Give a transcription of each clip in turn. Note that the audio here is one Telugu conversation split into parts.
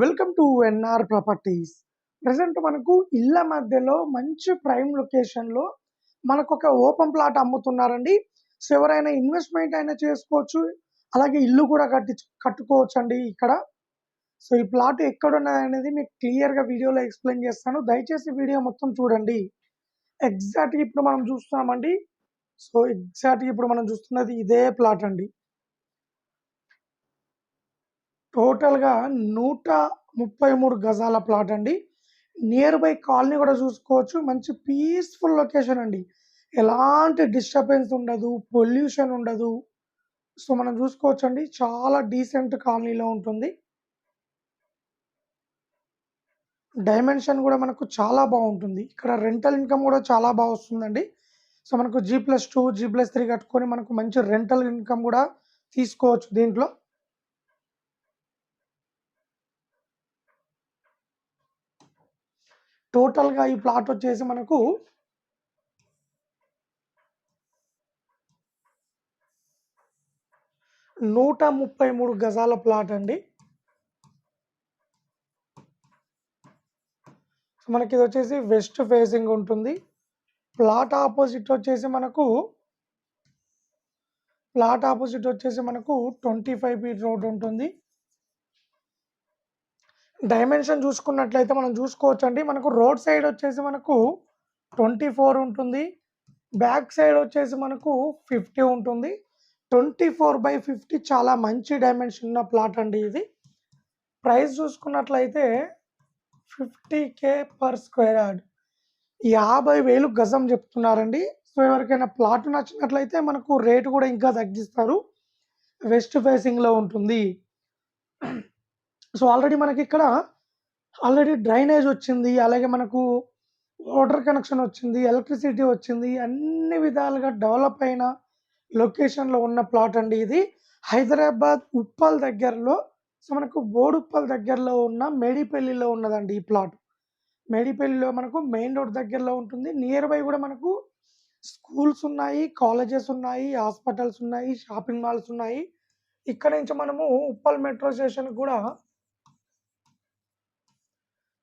Welcome to NR properties. Present మనకు ఇళ్ళ మధ్యలో మంచి ప్రైమ్ లొకేషన్లో మనకు ఒక ఓపెన్ ప్లాట్ అమ్ముతున్నారండి. సో ఎవరైనా ఇన్వెస్ట్మెంట్ అయినా చేసుకోవచ్చు. అలాగే ఇల్లు కూడా కట్టి కట్టుకోవచ్చు అండి ఇక్కడ. సో ఈ ప్లాట్ ఎక్కడ ఉన్నది అనేది మీకు క్లియర్గా వీడియోలో ఎక్స్ప్లెయిన్ చేస్తాను. దయచేసి వీడియో మొత్తం చూడండి. ఎగ్జాక్ట్గా ఇప్పుడు మనం చూస్తున్నామండి. సో ఎగ్జాక్ట్గా ఇప్పుడు మనం చూస్తున్నది ఇదే ప్లాట్ అండి. టోటల్గా నూట ముప్పై మూడు గజాల ప్లాట్ అండి. నియర్ బై కాలనీ కూడా చూసుకోవచ్చు. మంచి పీస్ఫుల్ లొకేషన్ అండి. ఎలాంటి డిస్టర్బెన్స్ ఉండదు పొల్యూషన్ ఉండదు. సో మనం చూసుకోవచ్చు అండి చాలా డీసెంట్ కాలనీలో ఉంటుంది. డైమెన్షన్ కూడా మనకు చాలా బాగుంటుంది. ఇక్కడ రెంటల్ ఇన్కమ్ కూడా చాలా బాగా వస్తుందండి. సో మనకు G plus two G plus three కట్టుకొని మనకు మంచి రెంటల్ ఇన్కమ్ కూడా తీసుకోవచ్చు దీంట్లో. టోటల్గా ఈ ప్లాట్ వచ్చేసి మనకు నూట ముప్పై మూడు గజాల ప్లాట్ అండి. మనకి ఇది వచ్చేసి వెస్ట్ ఫేసింగ్ ఉంటుంది. ప్లాట్ ఆపోజిట్ వచ్చేసి మనకు ప్లాట్ ఆపోజిట్ వచ్చేసి మనకు ట్వంటీ ఫైవ్ ఫీట్ రోడ్ ఉంటుంది. డైమెన్షన్ చూసుకున్నట్లయితే మనం చూసుకోవచ్చు అండి మనకు రోడ్ సైడ్ వచ్చేసి మనకు ట్వంటీ ఫోర్ ఉంటుంది. బ్యాక్ సైడ్ వచ్చేసి మనకు ఫిఫ్టీ ఉంటుంది. ట్వంటీ ఫోర్ బై ఫిఫ్టీ చాలా మంచి డైమెన్షన్ ఉన్న ప్లాట్ అండి ఇది. ప్రైస్ చూసుకున్నట్లయితే fifty K per square yard. యాభై వేలు గజం చెప్తున్నారండి. సో ఎవరికైనా ప్లాట్ నచ్చినట్లయితే మనకు రేటు కూడా ఇంకా తగ్గిస్తారు. వెస్ట్ ఫేసింగ్లో ఉంటుంది. సో ఆల్రెడీ మనకి ఇక్కడ ఆల్రెడీ డ్రైనేజ్ వచ్చింది అలాగే మనకు వాటర్ కనెక్షన్ వచ్చింది ఎలక్ట్రిసిటీ వచ్చింది అన్ని విధాలుగా డెవలప్ అయిన లొకేషన్లో ఉన్న ప్లాట్ అండి ఇది. హైదరాబాద్ ఉప్పల్ దగ్గరలో సో మనకు బోడుప్పల్ దగ్గరలో ఉన్న మేడిపల్లిలో ఉన్నదండి ఈ ప్లాట్. మేడిపల్లిలో మనకు మెయిన్ రోడ్ దగ్గరలో ఉంటుంది. నియర్ బై కూడా మనకు స్కూల్స్ ఉన్నాయి కాలేజెస్ ఉన్నాయి హాస్పిటల్స్ ఉన్నాయి షాపింగ్ మాల్స్ ఉన్నాయి. ఇక్కడ నుంచి మనము ఉప్పల్ మెట్రో స్టేషన్ కూడా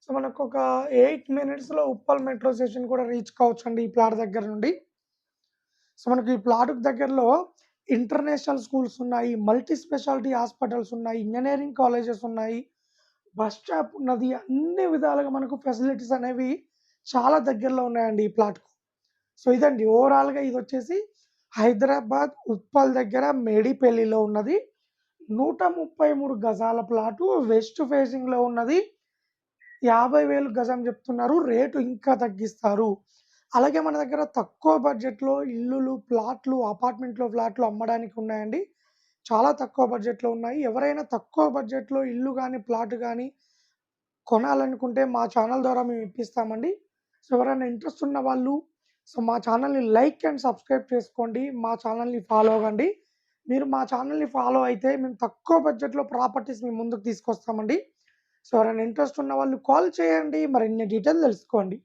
సో మనకు ఒక ఎయిట్ మినిట్స్లో ఉప్పల్ మెట్రో స్టేషన్ కూడా రీచ్ కావచ్చు అండి ఈ ప్లాట్ దగ్గర నుండి. సో మనకు ఈ ప్లాట్ దగ్గరలో ఇంటర్నేషనల్ స్కూల్స్ ఉన్నాయి మల్టీ స్పెషాలిటీ హాస్పిటల్స్ ఉన్నాయి ఇంజనీరింగ్ కాలేజెస్ ఉన్నాయి బస్ స్టాప్ ఉన్నది అన్ని విధాలుగా మనకు ఫెసిలిటీస్ అనేవి చాలా దగ్గరలో ఉన్నాయండి ఈ ప్లాట్కు. సో ఇదండి ఓవరాల్గా ఇది వచ్చేసి హైదరాబాద్ ఉప్పల్ దగ్గర మేడిపల్లిలో ఉన్నది. నూట ముప్పై మూడు గజాల ప్లాటు వెస్ట్ ఫేసింగ్లో ఉన్నది. యాభై వేలు గజం చెప్తున్నారు రేటు ఇంకా తగ్గిస్తారు. అలాగే మన దగ్గర తక్కువ బడ్జెట్లో ఇల్లులు ప్లాట్లు అపార్ట్మెంట్లో ఫ్లాట్లు అమ్మడానికి ఉన్నాయండి. చాలా తక్కువ బడ్జెట్లో ఉన్నాయి. ఎవరైనా తక్కువ బడ్జెట్లో ఇల్లు కానీ ప్లాట్ కానీ కొనాలనుకుంటే మా ఛానల్ ద్వారా మేము ఇప్పిస్తామండి. సో ఎవరైనా ఇంట్రెస్ట్ ఉన్న వాళ్ళు సో మా ఛానల్ని లైక్ అండ్ సబ్స్క్రైబ్ చేసుకోండి. మా ఛానల్ని ఫాలో అవ్వండి. మీరు మా ఛానల్ని ఫాలో అయితే మేము తక్కువ బడ్జెట్లో ప్రాపర్టీస్ మేము ముందుకు తీసుకొస్తామండి. సో ఎవరైనా ఇంట్రెస్ట్ ఉన్న వాళ్ళు కాల్ చేయండి. మరిన్ని డీటెయిల్ తెలుసుకోండి.